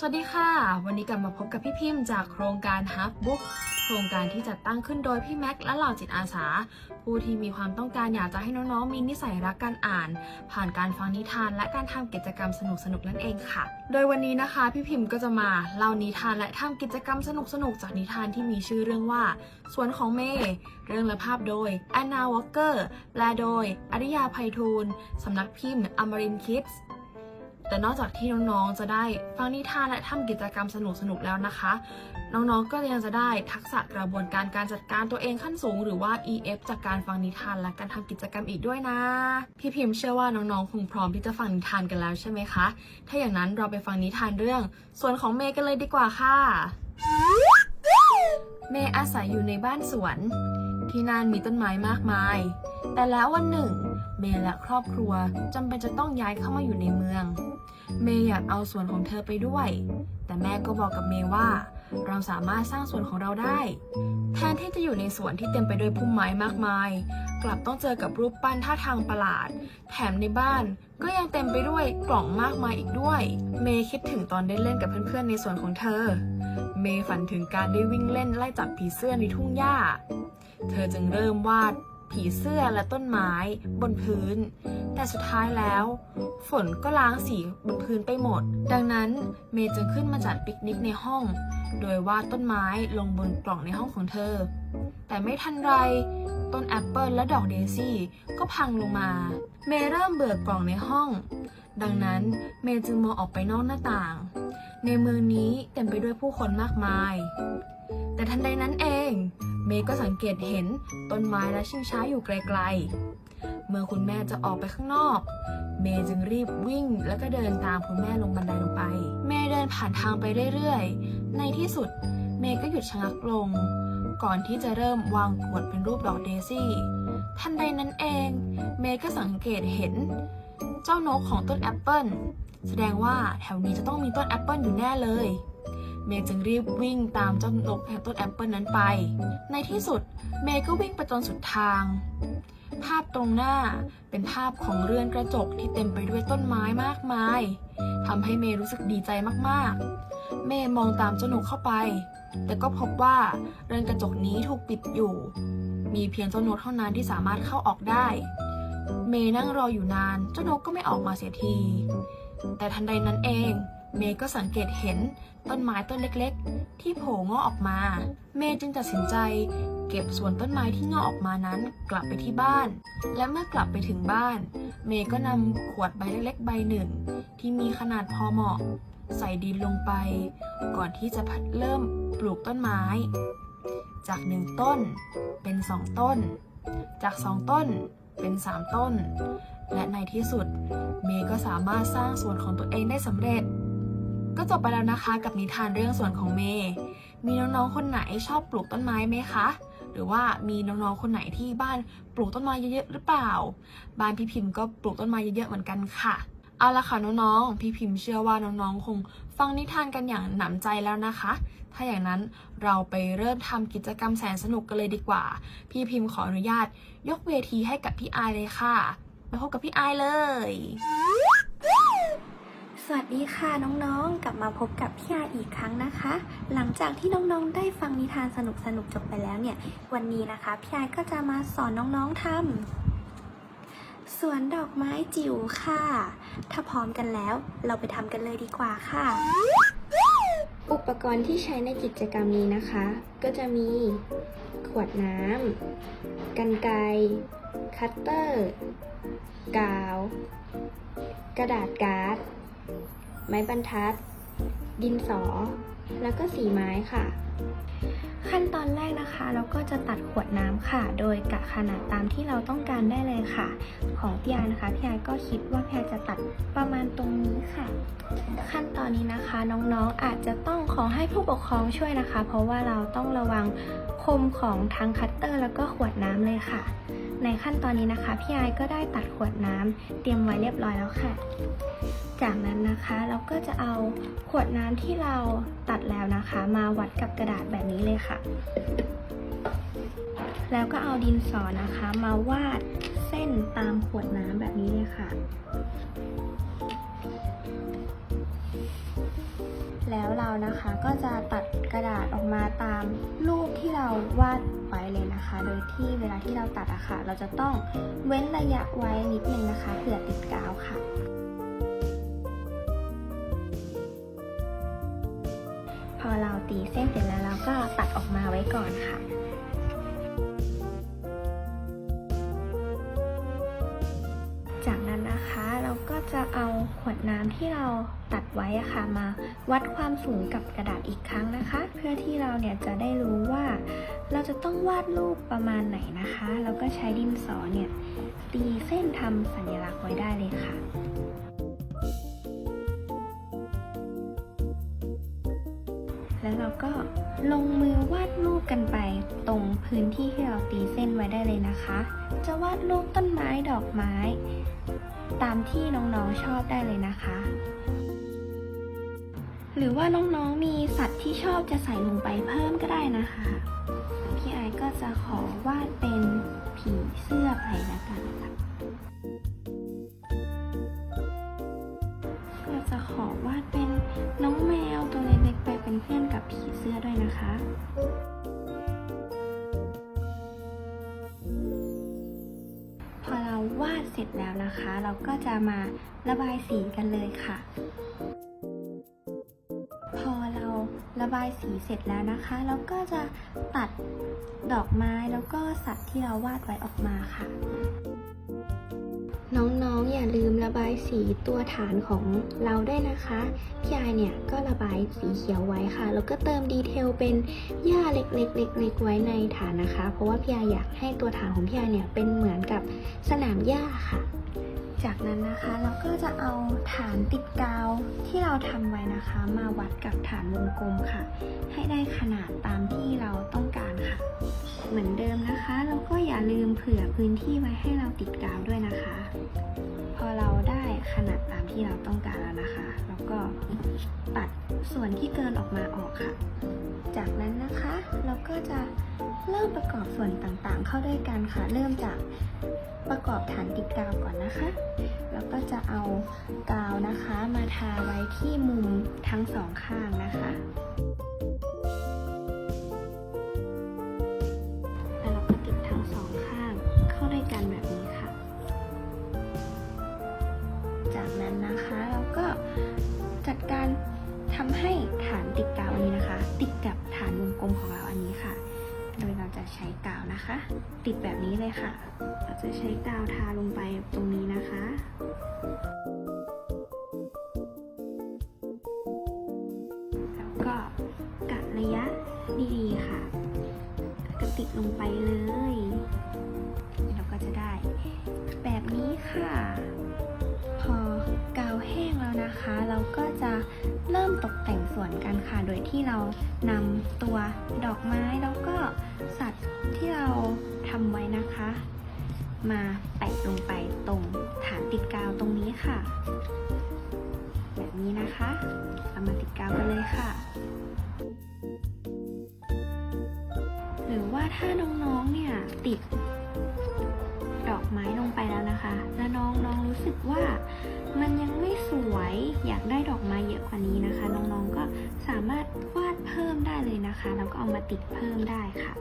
สวัสดีค่ะ วันนี้กลับมาพบกับพี่พิมพ์จากโครงการ Hub Book โครงการที่จัดตั้งขึ้นโดยพี่แม็กซ์และเหล่าจิตอาสา ผู้ที่มีความต้องการอยากจะให้น้องๆ มีนิสัยรักการอ่าน ผ่านการฟังนิทานและการทำกิจกรรมสนุกๆนั่นเองค่ะ โดยวันนี้นะคะพี่พิมพ์ก็จะมาเล่านิทานและทำกิจกรรมสนุกๆจากนิทานที่มีชื่อเรื่องว่าสวนของเมย์เรื่องและภาพโดยแอนนาวอลเกอร์แปลโดยอริยาไพฑูรย์สำนักพิมพ์อมรินคิดส์ แต่นอกจากที่น้องๆจะได้ฟังนิทานและทำกิจกรรมสนุกๆแล้วนะคะ น้องๆก็ยังจะได้ทักษะกระบวนการการจัดการตัวเองขั้นสูง หรือว่า EF จากการฟังนิทานและการทำกิจกรรมอีกด้วยนะ พี่พิมพ์เชื่อว่าน้องๆคงพร้อมที่จะฟังนิทานกันแล้วใช่ไหมคะ ถ้าอย่างนั้นเราไปฟังนิทานเรื่องสวนของเมย์กันเลยดีกว่าค่ะ เมย์อาศัยอยู่ในบ้านสวน ที่นั่นมีต้นไม้มากมาย แต่แล้ววันหนึ่ง เมย์และครอบครัวจำเป็นจะต้องย้ายเข้ามาอยู่ในเมือง เมย์อยากเอาส่วนของเธอไปด้วย แต่แม่ก็บอกกับเมย์ว่า เราสามารถสร้างสวนของเราได้ แทนที่จะอยู่ในสวนที่เต็มไปด้วยพุ่มไม้มากมาย กลับต้องเจอกับรูปปั้นท่าทางประหลาด แถมในบ้านก็ยังเต็มไปด้วยกล่องมากมายอีกด้วย เมย์คิดถึงตอนได้เล่นกับเพื่อนๆในสวนของเธอ เมย์ฝันถึงการได้วิ่งเล่นไล่จับผีเสื้อในทุ่งหญ้า เธอจึงเริ่มวาด ผีเสื้อและต้นไม้บนพื้น แต่สุดท้ายแล้ว ฝนก็ล้างสีบนพื้นไปหมด ดังนั้นเมย์จึงขึ้นมาจัดปิกนิกในห้อง โดยวาดต้นไม้ลงบนกล่องในห้องของเธอ แต่ไม่ทันไร ต้นแอปเปิลและดอกเดซี่ก็พังลงมา เมย์เริ่มเบื่อกล่องในห้อง ดังนั้นเมย์จึงมองออกไปนอกหน้าต่าง ในเมืองนี้เต็มไปด้วยผู้คนมากมาย แต่ทันใดนั้นเอง เมย์ก็สังเกตเห็นต้นไม้และชิงช้าอยู่ไกลๆ เมื่อคุณแม่จะออกไปข้างนอก เมย์จึงรีบวิ่งแล้วก็เดินตามคุณแม่ลงบันไดลงไป เมย์เดินผ่านทางไปเรื่อยๆ ในที่สุดเมย์ก็หยุดชะงักลง ก่อนที่จะเริ่มวางขวดเป็นรูปดอกเดซี่ทันใดนั้นเอง เมย์ก็สังเกตเห็น เจ้านกของต้นแอปเปิลแสดงว่าแถวนี้จะต้องมีต้นแอปเปิลอยู่แน่เลย เมย์จึงรีบวิ่งตามเจ้านกแห่งต้นแอปเปิลนั้นไป ในที่สุดเมย์ก็วิ่งไปจนสุดทาง ภาพตรงหน้าเป็นภาพของเรือนกระจกที่เต็มไปด้วยต้นไม้มากมายทำให้เมย์รู้สึกดีใจมากๆ เมย์มองตามเจ้าหนกเข้าไป แต่ก็พบว่าเรือนกระจกนี้ถูกปิดอยู่ มีเพียงเจ้าหนกเท่านั้นที่สามารถเข้าออกได้ เมย์นั่งรออยู่นาน เจ้าหนกก็ไม่ออกมาเสียที แต่ทันใดนั้นเอง เมย์ก็สังเกตเห็นต้นไม้ต้นเล็กๆ ที่โผล่งอกออกมา เมย์จึงตัดสินใจ เก็บส่วนต้นไม้ที่งอกออกมานั้นกลับไปที่บ้าน และเมื่อกลับไปถึงบ้าน เมย์ก็นำขวดใบเล็กๆ ใบหนึ่ง ที่มีขนาดพอเหมาะ ใส่ดินลงไป ก่อนที่จะเริ่มปลูกต้นไม้ จากหนึ่งต้นเป็นสองต้น จากสองต้นเป็นสามต้น และในที่สุด เมย์ก็สามารถสร้างสวนของตัวเองได้สำเร็จ ก็จบไปแล้วนะคะกับนิทานเรื่องสวนของเมย์ มีน้องๆคนไหนชอบปลูกต้นไม้ไหมคะ หรือว่ามีน้องๆคนไหนที่บ้านปลูกต้นไม้เยอะๆหรือเปล่า บ้านพี่พิมพ์ก็ปลูกต้นไม้เยอะๆเหมือนกันค่ะ เอาละค่ะน้องๆ พี่พิมพ์เชื่อว่าน้องๆคงฟังนิทานกันอย่างหนำใจแล้วนะคะ ถ้าอย่างนั้นเราไปเริ่มทำกิจกรรมแสนสนุกกันเลยดีกว่า พี่พิมพ์ขออนุญาต ยกเวทีให้กับพี่อายเลยค่ะไปพบกับพี่อายเลย สวัสดีค่ะน้องๆ กลับมาพบกับพี่อาอีกครั้งนะคะ หลังจากที่น้องๆ ได้ฟังนิทานสนุกๆ จบไปแล้วเนี่ย วันนี้นะคะพี่อาก็จะมาสอนน้องๆทำสวนดอกไม้จิ๋วค่ะ ถ้าพร้อมกันแล้วเราไปทำกันเลยดีกว่าค่ะ อุปกรณ์ที่ใช้ในกิจกรรมนี้นะคะ ก็จะมีขวดน้ำกันไกรคัตเตอร์ กาว กระดาษการ์ด ไม้บรรทัด ดินสอ แล้วก็สีไม้ค่ะ ขั้นตอนแรกนะคะ เราก็จะตัดขวดน้ำค่ะ โดยกะขนาดตามที่เราต้องการได้เลยค่ะ ของพี่อานะคะพี่อาก็คิดว่าพี่อาจะตัดประมาณตรงนี้ค่ะ ขั้นตอนนี้นะคะน้องๆอาจจะต้องขอให้ผู้ปกครองช่วยนะคะ เพราะว่าเราต้องระวังคมของทั้งคัตเตอร์ แล้วก็ขวดน้ำเลยค่ะ ในขั้นตอนนี้นะคะพี่ไอก็ได้ตัดขวดน้ำเตรียมไว้เรียบร้อยแล้วค่ะ จากนั้นนะคะเราก็จะเอาขวดน้ำที่เราตัดแล้วนะคะ มาวัดกับกระดาษแบบนี้เลยค่ะ แล้วก็เอาดินสอนะคะ มาวาดเส้นตามขวดน้ำแบบนี้เลยค่ะ แล้วเรานะคะก็จะตัดกระดาษออกมาตามรูปที่เราวาดไว้เลยนะคะ โดยที่เวลาที่เราตัดอะค่ะ เราจะต้องเว้นระยะไว้นิดนึงนะคะเผื่อติดกาวค่ะ พอเราตีเส้นเสร็จแล้วเราก็ตัดออกมาไว้ก่อนค่ะ ขวดน้ำที่เราตัดไว้อะค่ะมาวัดความสูงกับกระดาษอีกครั้งนะคะ เพื่อที่เราเนี่ยจะได้รู้ว่า เราจะต้องวาดรูปประมาณไหนนะคะแล้วก็ใช้ดินสอเนี่ยตีเส้นทำสัญลักษณ์ไว้ได้เลยค่ะแล้วเราก็ลงมือวาดรูปกันไปตรงพื้นที่ที่เราตีเส้นไว้ได้เลยนะคะ จะวาดรูปต้นไม้ดอกไม้ ตามที่น้องๆชอบได้เลยนะคะ หรือว่าน้องๆมีสัตว์ที่ชอบจะใส่ลงไปเพิ่มก็ได้นะคะ พี่ไอก็จะขอวาดเป็นผีเสื้อไปแล้วกันค่ะ ร็จแล้วนะคะ เราก็จะมาระบายสีกันเลยค่ะ พอเราระบายสีเสร็จแล้วนะคะ เราก็จะตัดดอกไม้แล้วก็สัตว์ที่เราวาดไว้ออกมาค่ะ น้องๆ อย่าลืมระบายสีตัวฐานของเราได้นะคะ พี่ไอเนี่ยก็ระบายสีเขียวไว้ค่ะ แล้วก็เติมดีเทลเป็นหญ้าเล็กๆๆๆไว้ในฐานนะคะ เพราะว่าพี่ไออยากให้ตัวฐานของพี่ไอเนี่ยเป็นเหมือนกับสนามหญ้าค่ะ จากนั้นนะคะเราก็จะเอาฐานติดกาวที่เราทำไว้นะคะ มาวัดกับฐานวงกลมค่ะ ให้ได้ขนาดตามที่เราต้องการค่ะ เหมือนเดิมนะคะเราก็อย่าลืมเผื่อพื้นที่ไว้ให้เราติดกาวด้วยนะคะ พอเราได้ ขนาดตามที่เราต้องการแล้วนะคะเราก็ตัดส่วนที่เกินออกมาออกค่ะ จากนั้นนะคะเราก็จะเริ่มประกอบส่วนต่างๆ เข้าด้วยกันค่ะ เริ่มจากประกอบฐานติดกาวก่อนนะคะ แล้วก็จะเอากาวนะคะมาทาไว้ที่มุมทั้งสองข้างนะคะ ติดกาวอันนี้นะคะ ติดกับฐานวงกลมของเราอันนี้ค่ะ โดยเราจะใช้กาวนะคะ ติดแบบนี้เลยค่ะ เราจะใช้กาวทาลงไปตรงนี้นะคะแล้วก็กัดระยะดีๆค่ะก็ติดลงไปเลย เราก็จะได้แบบนี้ค่ะ แล้วนะคะ เราก็จะเริ่มตกแต่งสวนกันค่ะ โดยที่เรานำตัวดอกไม้แล้วก็สัตว์ที่เราทำไว้นะคะ มาแปะลงไปตรงฐานติดกาวตรงนี้ค่ะ แบบนี้นะคะเอามาติดกาวกันเลยค่ะหรือว่าถ้าน้องๆ เนี่ยติด ดอกไม้ลงไปแล้วนะคะ แล้วน้องน้องรู้สึกว่า มันยังไม่สวยอยากได้ดอกไม้เยอะกว่านี้นะคะ น้องๆก็สามารถวาดเพิ่มได้เลยนะคะแล้วก็เอามาติดเพิ่มได้ค่ะ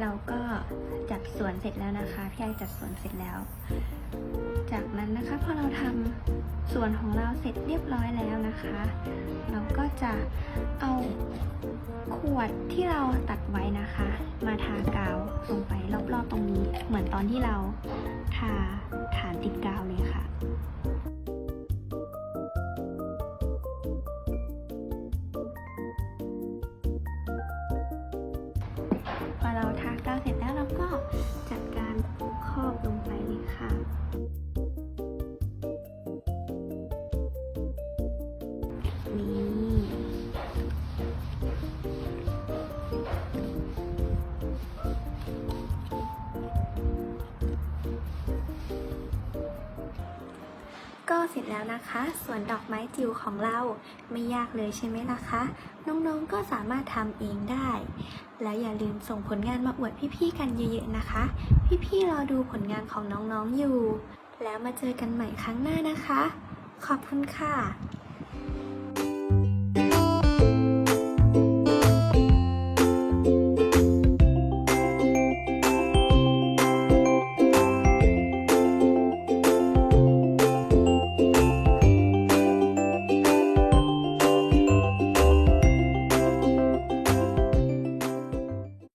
เราก็จัดสวนเสร็จแล้วนะคะพี่ไอจัดสวนเสร็จแล้ว จากนั้นนะคะพอเราทำส่วนของเราเสร็จเรียบร้อยแล้วนะคะ เราก็จะเอาขวดที่เราตัดไว้นะคะ มาทากาวลงไปรอบๆตรงนี้ เหมือนตอนที่เราทาฐานติดกาวเลยค่ะ ก็เสร็จแล้วนะคะ ส่วนดอกไม้จิ๋วของเราไม่ยากเลยใช่ไหมล่ะคะ น้องๆก็สามารถทำเองได้ แล้วอย่าลืมส่งผลงานมาอวดพี่ๆกันเยอะๆนะคะ พี่ๆรอดูผลงานของน้องๆอยู่ แล้วมาเจอกันใหม่ครั้งหน้านะคะ ขอบคุณค่ะ